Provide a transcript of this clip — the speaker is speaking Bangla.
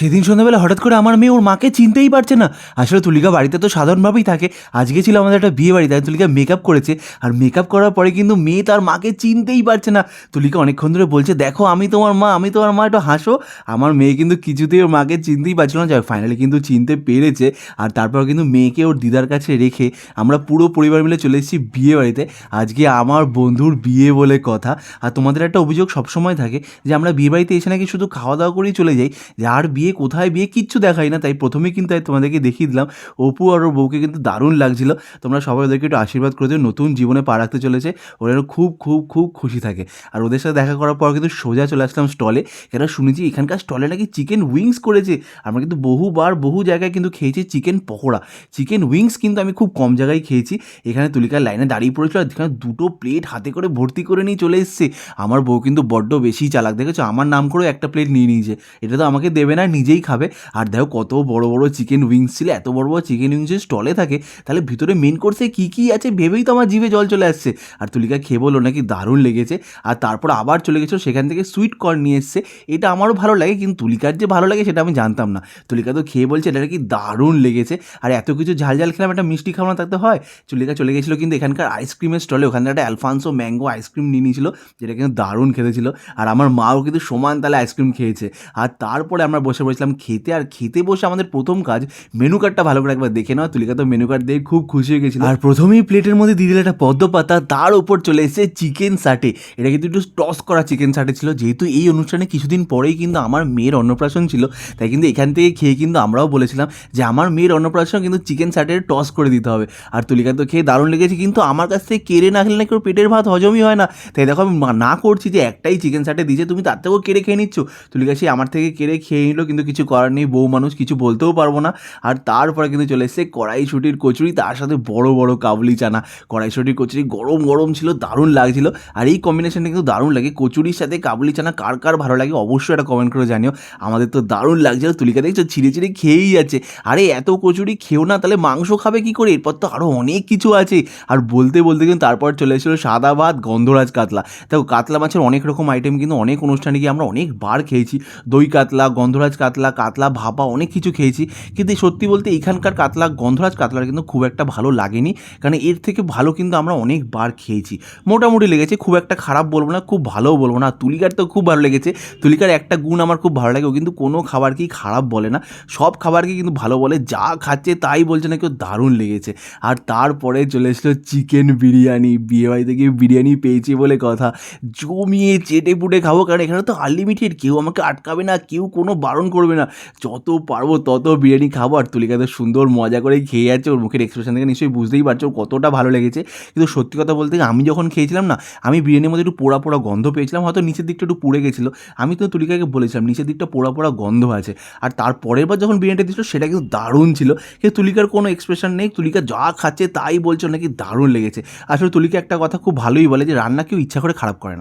সেদিন সন্ধ্যাবেলা হঠাৎ করে আমার মেয়ে ওর মাকে চিনতেই পারছে না। আসলে তুলিকা বাড়িতে তো সাধারণভাবেই থাকে। আজকে ছিল আমাদের একটা বিয়ে বাড়ি, তাই তুলিকা মেকআপ করেছে। আর মেকআপ করার পরে কিন্তু মেয়ে তার মাকে চিনতেই পারছে না। তুলিকা অনেকক্ষণ ধরে বলছে, দেখো, আমি তোমার মা, আমি তোমার মা, একটু হাসো। আমার মেয়ে কিন্তু কিছুতেই ওর মাকে চিনতেই পারছিল না। যাই ফাইনালি কিন্তু চিনতে পেরেছে। আর তারপর কিন্তু মেয়েকে ওর দিদার কাছে রেখে আমরা পুরো পরিবার মিলে চলে এসেছি বিয়ে বাড়িতে। আজকে আমার বন্ধুর বিয়ে বলে কথা। আর তোমাদের একটা অভিযোগ সবসময় থাকে যে আমরা বিয়ে বাড়িতে এসে নাকি শুধু খাওয়া দাওয়া করেই চলে যাই। যে আর বিয়ে কোথায় বিয়ে কিচ্ছু দেখাই না, তাই প্রথমে কিন্তু তোমাদেরকে দেখিয়ে দিলাম, অপু আর ওর বউকে কিন্তু দারুণ লাগছিল। তোমরা সবাই ওদেরকে একটু আশীর্বাদ করে দিও, নতুন জীবনে পা রাখতে চলেছে, ওরা খুব খুব খুব খুশি থাকে। আর ওদের সাথে দেখা করার পর কিন্তু সোজা চলে আসলাম স্টলে কেন শুনেছি এখানকার স্টলে নাকি চিকেন উইংস করেছে। আমরা কিন্তু বহুবার, বহু জায়গায় কিন্তু খেয়েছি চিকেন পকোড়া। চিকেন উইংস কিন্তু আমি খুব কম জায়গায় খেয়েছি। এখানে তুলিকার লাইনে দাঁড়িয়ে পড়েছিল আর এখানে দুটো প্লেট হাতে করে ভর্তি করে নিয়ে চলে এসছে। আমার বউ কিন্তু বড্ড বেশি চালাক, দেখেছ? আমার নাম করেও একটা প্লেট নিয়ে নিয়েছে। এটা তো আমাকে দেবে না নিজেই খাবে। আর দেখো কত বড় বড় চিকেন উইংস ছিল, এত বড় বড় চিকেন উইংস স্টলে থাকে, তাহলে ভিতরে মেন কোর্সে কী কী আছে ভেবেই তো আমার জিভে জল চলে আসছে। আর তুলিকা খেয়ে বলল নাকি দারুণ লেগেছে। আর তারপর আবার চলে গেছো সেখান থেকে সুইট কর্ন নিয়ে এসছে। এটা আমারও ভালো লাগে, কিন্তু তুলিকার যে ভালো লাগে সেটা আমি জানতাম না। তুলিকা তো খেয়ে বলছে, এটা কি দারুণ লেগেছে। আর এত কিছু ঝাল ঝাল খেলাম, একটা মিষ্টি খাওয়ানো থাকতে হয়? তুলিকা চলে গেছিল, কিন্তু এখানকার আইসক্রিমের স্টলে ওখানে একটা অ্যালফান্সো ম্যাঙ্গো আইসক্রিম নিয়ে নিয়েছিল, যেটা কিন্তু দারুণ খেতে ছিল। আর আমার মাও কিন্তু সমান তালে আইসক্রিম খেয়েছে। আর তারপরে আমরা বসে পড়েছিলাম খেতে, আর খেতে বসে আমাদের প্রথম কাজ মেনু কার্ডটা ভালো করে একবার দেখে নাও। তুলিকা তো মেনু কার্ড দেখে খুব খুশি হয়ে গেছিল। আর প্রথমেই প্লেটের মধ্যে দিয়ে দিলে একটা পদ্ম পাতা, তার উপর চলে এসেছে চিকেন সাটে এটা কিন্তু একটু টস করা চিকেন সাটে ছিল। যেহেতু এই অনুষ্ঠানে কিছুদিন পরেই কিন্তু আমার মেয়ের অন্নপ্রাশন ছিল, তাই কিন্তু এখান থেকে খেয়ে কিন্তু আমরাও বলেছিলাম যে আমার মেয়ের অন্নপ্রাশন কিন্তু চিকেন সাটের টস করে দিতে হবে। আর তুলিকা তো খেয়ে দারুণ লেগেছে, কিন্তু আমার কাছ থেকে কেড়ে না খেলে নাকি ওর পেটের ভাত হজমই হয় না। তাই দেখো আমি না করছি যে একটাই চিকেন সাটে দিয়েছে, তুমি তার থেকেও কেড়ে খেয়ে নিচ্ছ। তুলিকা সেই আমার থেকে কেড়ে খেয়ে নিল কিন্তু কিছু করার নেই, বউ মানুষ কিছু বলতেও পারব না। আর তারপরে কিন্তু চলে এসেছে কড়াইশুটির কচুরি, তার সাথে বড় বড় কাবুলি চানা। কড়াইশুটির কচুরি গরম গরম ছিল, দারুণ লাগছিল। আর এই কম্বিনেশনটা কিন্তু দারুণ লাগে। কচুরির সাথে কাবুলি চানা কার কার ভালো লাগে অবশ্যই একটা কমেন্ট করে জানিও। আমাদের তো দারুণ লাগছিল, তুলিকা দেখছ, ছিঁড়ে ছিঁড়ে খেয়েই যাচ্ছে। আরে এত কচুরি খেও না, তাহলে মাংস খাবে কি করে? এরপর তো আরও অনেক কিছু আছে। আর বলতে বলতে কিন্তু তারপর চলে এসেছিল সাদা ভাত, গন্ধরাজ কাতলা। দেখো, কাতলা মাছের অনেক রকম আইটেম কিন্তু অনেক অনুষ্ঠানে গিয়ে আমরা অনেকবার খেয়েছি। দই কাতলা, গন্ধরাজ কাতলা কাতলা, ভাপা অনেক কিছু খেয়েছি। কিন্তু সত্যি বলতে এখানকার কাতলা, গন্ধরাজ কাতলার কিন্তু খুব একটা ভালো লাগেনি। কারণ এর থেকে ভালো কিন্তু আমরা অনেকবার খেয়েছি। মোটামুটি লেগেছে, খুব একটা খারাপ বলব না, খুব ভালোও বলব না। তুলিকার তো খুব ভালো লেগেছে। তুলিকার একটা গুণ আমার খুব ভালো লাগে, ও কিন্তু কোনো খাবারকেই খারাপ বলে না। সব খাবারকে কিন্তু ভালো বলে, যা খাচ্ছে তাই বলছে না কেউ দারুণ লেগেছে। আর তারপরে চলে এসেছিল চিকেন বিরিয়ানি। বিয়েবাড়িতে গিয়ে বিরিয়ানি পেয়েছি বলে কথা। জমিয়ে চেটে পুটে খাব, কারণ এখানে তো আনলিমিটেড। কেউ আমাকে আটকাবে না, কেউ কোনো বারণ করবে না। যত পারব তত বিরিয়ানি খাব, আর তুলিকা তো সুন্দর মজা করে খেয়ে যাচ্ছে। ওর মুখের এক্সপ্রেশন থেকে নিশ্চয়ই বুঝতেই পারছ, কতটা ভালো লেগেছে। কিন্তু সত্যি কথা বলতে আমি যখন খেয়েছিলাম না, আমি বিরিয়ানির মধ্যে একটু পোড়া পোড়া গন্ধ পেয়েছিলাম। হয়তো নিচের দিকটা একটু পুড়ে গেছিল। আমি তো তুলিকাকে বলেছিলাম, নিচের দিকটা পোড়া পোড়া গন্ধ আছে। আর তার পরের বার যখন বিরিয়ানিটা দিচ্ছিল সেটা কিন্তু দারুণ ছিল। কিন্তু তুলিকার কোনো এক্সপ্রেশন নেই। তুলিকা যা খাচ্ছে তাই বলছো নাকি দারুণ লেগেছে। আসলে তুলিকা একটা কথা খুব ভালোই বলে যে, রান্না কেউ ইচ্ছা করে খারাপ করে না।